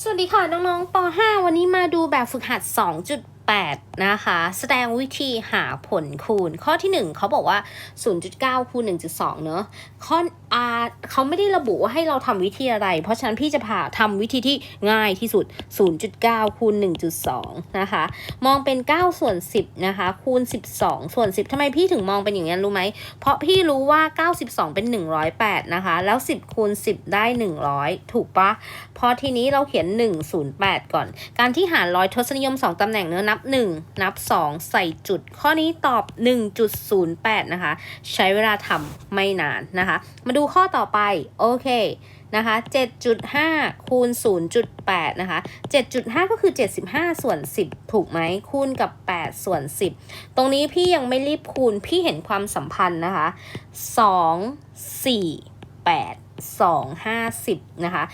สวัสดีค่ะ น้องๆป .5 วันนี้มาดูแบบฝึกหัด 8 นะคะ แสดงวิธีหาผลคูณ ข้อที่ 1เขาบอกว่า 0.9 คูณ 1.2 เนอะข้ออาเขาไม่ได้ระบุว่าให้เราทำวิธีอะไร เพราะฉะนั้นพี่จะพาทำวิธีที่ง่ายที่สุด 0.9 คูณ 1.2 นะคะ มองเป็น 9 ส่วน 10 นะคะ คูณ 12 ส่วน 10ทำไมพี่ถึงมองเป็นอย่างนั้นรู้ไหม เพราะพี่รู้ว่า 92 เป็น 108 นะคะ แล้ว 10 คูณ 10 ได้ 100 ถูกปะพอทีนี้เราเขียน 108 ก่อน การที่หารร้อยทศนิยม 2ตำแหน่งเนื้อนับ1 นับ 2 ใส่จุด ข้อนี้ตอบ 1.08 นะคะ ใช้เวลาทำไม่นานนะคะ มาดูข้อต่อไป โอเคนะคะ7.5 คูณ 0.8 นะคะ 7.5 ก็คือ 75 ส่วน 10 ถูกไหม คูณกับ 8 ส่วน 10 ตรงนี้พี่ยังไม่รีบคูณ พี่เห็นความสัมพันธ์นะคะ 2 4 8 2 50นะคะ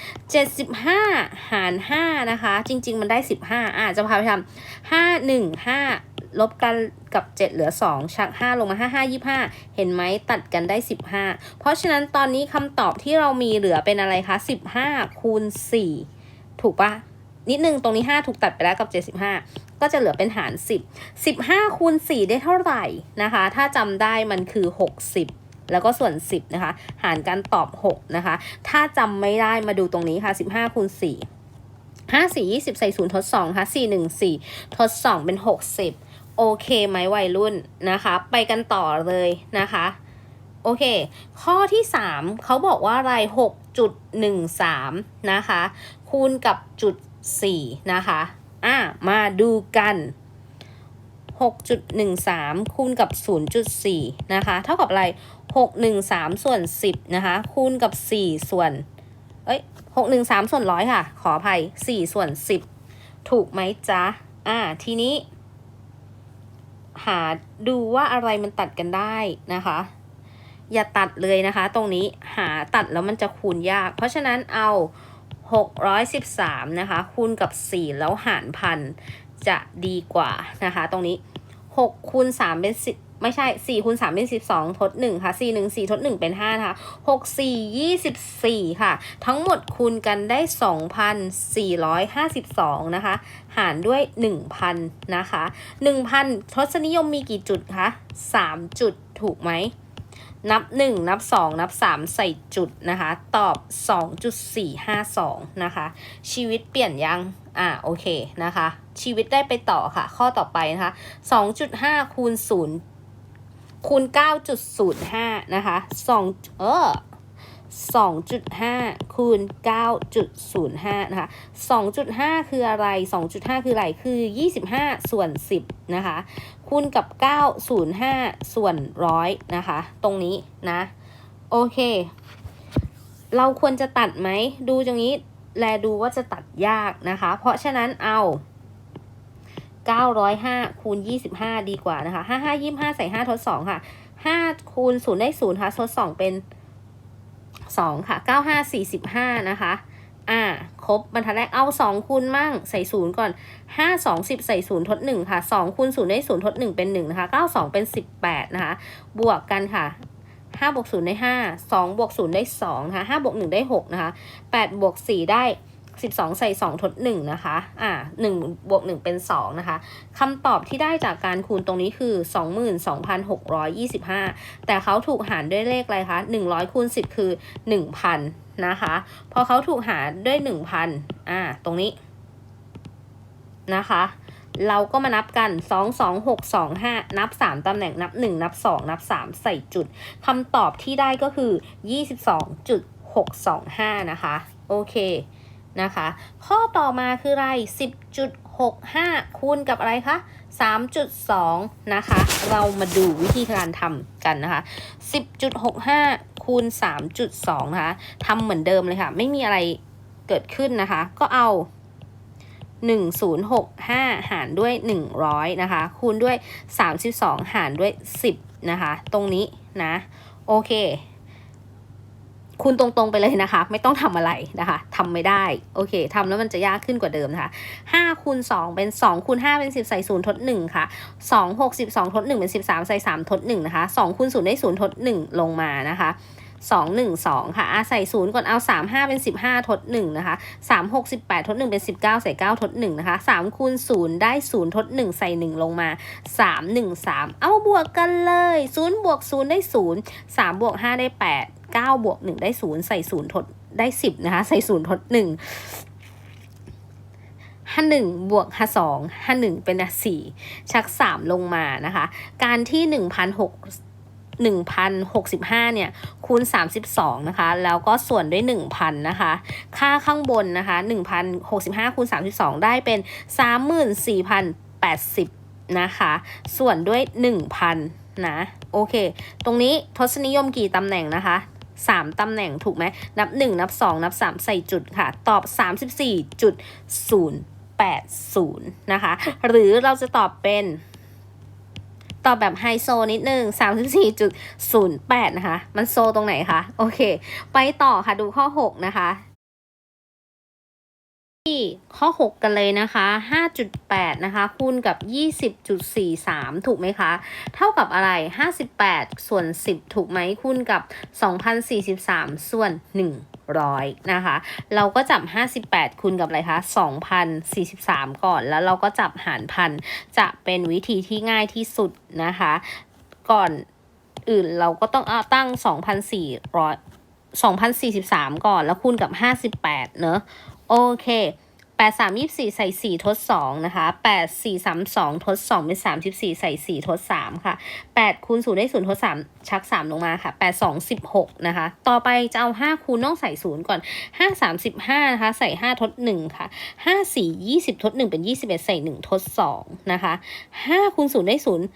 75 หาร 5 นะคะ จริง ๆ มันได้ 15อะจะพาไปทำ5 1 5 ลบกันกับ 7 เหลือ 2 ชัก 5 ลงมา 5 5 25 เห็นไหมตัดกันได้ 15 เพราะฉะนั้นตอนนี้คำตอบที่เรามีเหลือเป็นอะไรคะ 15 คูณ 4 ถูกปะนิดนึงตรงนี้ 5 ถูกตัดไปแล้วกับ 75 ก็จะเหลือเป็นหาร 10 15คูณ4ได้เท่าไหร่นะคะ ถ้าจำได้มันคือ 60 แล้วก็ส่วน 10 นะคะ หารกันตอบ 6 นะคะ ถ้าจำไม่ได้มาดูตรงนี้ค่ะ 15คูณ4 5 4 20 ใส่0ทด2ค่ะ4 1 4 ทด 2 เป็น 60 โอเคไหมวัยรุ่นนะคะ ไปกันต่อเลยนะคะโอเค ข้อที่ 3เขาบอกว่าอะไร6.13 นะคะ คูณกับจุด 4 นะคะ อะ มาดูกัน 6.13 คูณกับ 0.4 นะคะ เท่ากับอะไร 613 ส่วน 10 นะคะ คูณกับ 4 ส่วน เอ้ย613 ส่วนร้อยค่ะ ขออภัย 4 ส่วน 10 ถูกไหมจ๊ะ อ่า ทีนี้ หาดูว่าอะไรมันตัดกันได้นะคะ อย่าตัดเลยนะคะ ตรงนี้หาตัดแล้วมันจะคูณยาก เพราะฉะนั้นเอา 613 นะคะ คูณกับ 4 แล้วหารพันจะดีกว่านะคะ ตรงนี้ 6 คูณ 3 เป็น10 ไม่ใช่4คูณ3เป็น12 ทด1ค่ะ4 1 4 ทด 1 เป็น5นะคะ6 4 24 ค่ะ ทั้งหมดคูณกันได้ 2,452 นะคะ หารด้วย 1,000 นะคะ 1,000 ทศนิยมมีกี่จุดคะ 3 จุดถูกไหม นับ 1 นับ 2 นับ 3 ใส่จุดนะคะ ตอบ 2.452 นะคะ ชีวิตเปลี่ยนยังอ่าโอเคนะคะ ชีวิตได้ไปต่อค่ะ ข้อต่อไปนะคะ 2.5 คูณ 0 คูณ 9.05 นะคะ2เออ2.5 คูณ 9.05 นะคะ 2.5 คืออะไร 2.5 คืออะไร คือ 25 ส่วน 10 นะคะ คูณกับ 905 ส่วนร้อยนะคะ ตรงนี้นะ โอเค เราควรจะตัดไหม ดูตรงนี้ แลดูว่าจะตัดยากนะคะ เพราะฉะนั้นเอา 905คูณ25 ดีกว่านะคะ55 25 ใส่ 5 ทด 2 ค่ะ5คูณ0ได้0ค่ะทด 2 เป็น 2 ค่ะ 95 45 นะคะ อ่า ครบบรรทัดแรกเอา 2 คูณมั่งใส่ 0 ก่อน 5 2 10 ใส่ 0 ทด 1 ค่ะ2คูณ0ได้0 ทด 1 เป็น 1 นะคะ 92 เป็น 18 นะคะ บวกกันค่ะ5บวก0ได้ 5 2บวก0ได้2นะคะ5บวก1ได้6นะคะ8บวก4ได้ 12 ใส่ 2 ทด 1 นะคะ อ่า1บวก 1 เป็น 2 นะคะคำตอบที่ได้จากการคูณตรงนี้คือ 22,625 แต่เขาถูกหารด้วยเลขอะไรคะ 100 คูณ 10 คือ 1,000 นะคะ พอเขาถูกหารด้วย 1,000 อ่า ตรงนี้ นะคะ เราก็มานับกัน 2 2 6 2 5 นับ 3 ตำแหน่งนับ 1 นับ 2 นับ 3 ใส่จุดคำตอบที่ได้ก็คือ 22.625 นะคะ โอเค นะคะ ข้อต่อมาคืออะไร 10.65 คูณกับอะไรคะ 3.2 นะคะ เรามาดูวิธีการทำกันนะคะ 10.65 คูณ 3.2 นะคะทำเหมือนเดิมเลยค่ะ ไม่มีอะไรเกิดขึ้นนะคะ ก็เอา1065 หารด้วย 100 นะคะ คูณด้วย 32 หารด้วย 10 นะคะ ตรงนี้นะ โอเค คูณตรงๆไปเลยนะคะ ไม่ต้องทำอะไรนะคะทำไม่ได้ โอเคทำแล้วมันจะยากขึ้นกว่าเดิมนะคะ5คูณ2เป็น2คูณ5เป็น10 ใส่0ทด1ค่ะ2 6 12ทด1เป็น13 ใส่3ทด1นะคะ2คูณ0ได้0ทด1ลงมานะคะ 2 1 2 ค่ะอาใส่ศูนย์ก่อนเอา 3 5 เป็น 15 ทด 1 นะคะ 3 6 18 ทด 1 เป็น 19 ใส่ 9 ทด 1 นะคะ 3 คูณ 0 ได้ 0 ทด 1 ใส่ 1 ลงมา 3 1 3 เอาบวกกันเลย 0 บวก 0 ได้ 0 3 บวก 5 ได้ 8 9 บวก 1 ได้ 0 ใส่ 0 ทด ได้ 10 นะคะ ใส่ 0 ทด 1 ห้าหนึ่งบวกห้าสองห้าหนึ่งเป็นสี่ชักสามลงมานะคะ การที่หนึ่งพันหก หนึ่งพันหกสิบห้าเนี่ย คูณสามสิบสองนะคะ แล้วก็ส่วนด้วยหนึ่งพันนะคะ ค่าข้างบนนะคะหนึ่งพันหกสิบห้าคูณสามสิบสองได้เป็นสามหมื่นสี่พันแปดสิบนะคะ ส่วนด้วยหนึ่งพันนะ โอเค ตรงนี้ทศนิยมกี่ตำแหน่งนะคะสามตำแหน่งถูกไหม นับหนึ่งนับสองนับสามใส่จุดค่ะ ตอบสามสิบสี่จุดศูนย์แปดศูนย์นะคะ หรือเราจะตอบเป็น ตอบแบบไฮโซนิดนึงสามสี่จุดศูนย์แปดนะคะ มันโซตรงไหนคะ โอเค ไปต่อค่ะดูข้อหกนะคะที่ข้อ 6 กันเลยนะคะ 5.8 นะคะ คูณกับ 20.43 ถูกไหมคะ เท่ากับอะไร 58 ส่วน 10 ถูกไหมคูณกับ 2,043 ส่วน 100นะคะ เราก็จับ 58 คูณกับอะไรคะ 2,043 ก่อน แล้วเราก็จับหารพัน จะเป็นวิธีที่ง่ายที่สุดนะคะ ก่อนอื่นเราก็ต้องเอาตั้ง 2,400 2,043 ก่อน แล้วคูณกับ 58 เนอะ โอเค แปดสามยี่สี่ใส่สี่ทดสองนะคะแปดสี่สามสองทดสองเป็นสามสิบสี่ใส่สี่ทดสามค่ะแปดคูณศูนย์ได้ศูนย์ทดสามชักสามลงมาค่ะแปดสองสิบหกนะคะ ต่อไปจะเอาห้าคูณต้องใส่ศูนย์ก่อนห้าสามสิบห้านะคะใส่ห้าทดหนึ่งค่ะห้าสี่ยี่สิบทดหนึ่งเป็นยี่สิบเอ็ดใส่หนึ่งทดสองนะคะห้าคูณศูนย์ได้ศูนย์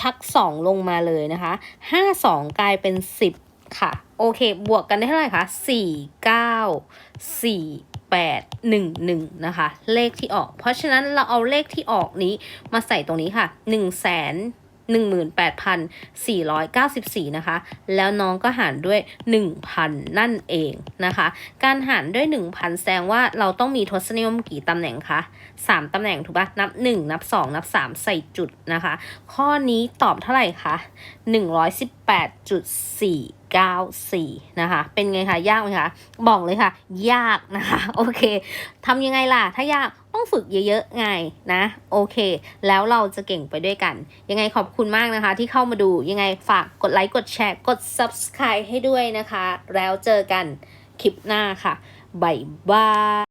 ชักสองลงมาเลยนะคะห้าสองกลายเป็นสิบ ค่ะ โอเค บวกกันได้เท่าไหร่คะสี่เก้าสี่แปดหนึ่งหนึ่งนะคะ เลขที่ออก เพราะฉะนั้นเราเอาเลขที่ออกนี้มาใส่ตรงนี้ค่ะหนึ่งแสนหนึ่งหมื่นแปดพันสี่ร้อยเก้าสิบสี่นะคะ แล้วน้องก็หารด้วยหนึ่งพันนั่นเองนะคะ การหารด้วยหนึ่งพันแสดงว่าเราต้องมีทศนิยมกี่ตำแหน่งคะสามตำแหน่งถูกปะนับหนึ่งนับสองนับสามใส่จุดนะคะ ข้อนี้ตอบเท่าไหร่คะห 94 นะคะ เป็นไงคะ ยากไหมคะ บอกเลยค่ะ ยากนะคะ โอเคทำยังไงล่ะ ถ้ายากต้องฝึกเยอะๆไงนะ โอเค แล้วเราจะเก่งไปด้วยกัน ยังไงขอบคุณมากนะคะ ที่เข้ามาดู ยังไงฝากกดไลค์ กดแชร์ กด subscribe ให้ด้วยนะคะ แล้วเจอกันคลิปหน้าค่ะ บ๊ายบาย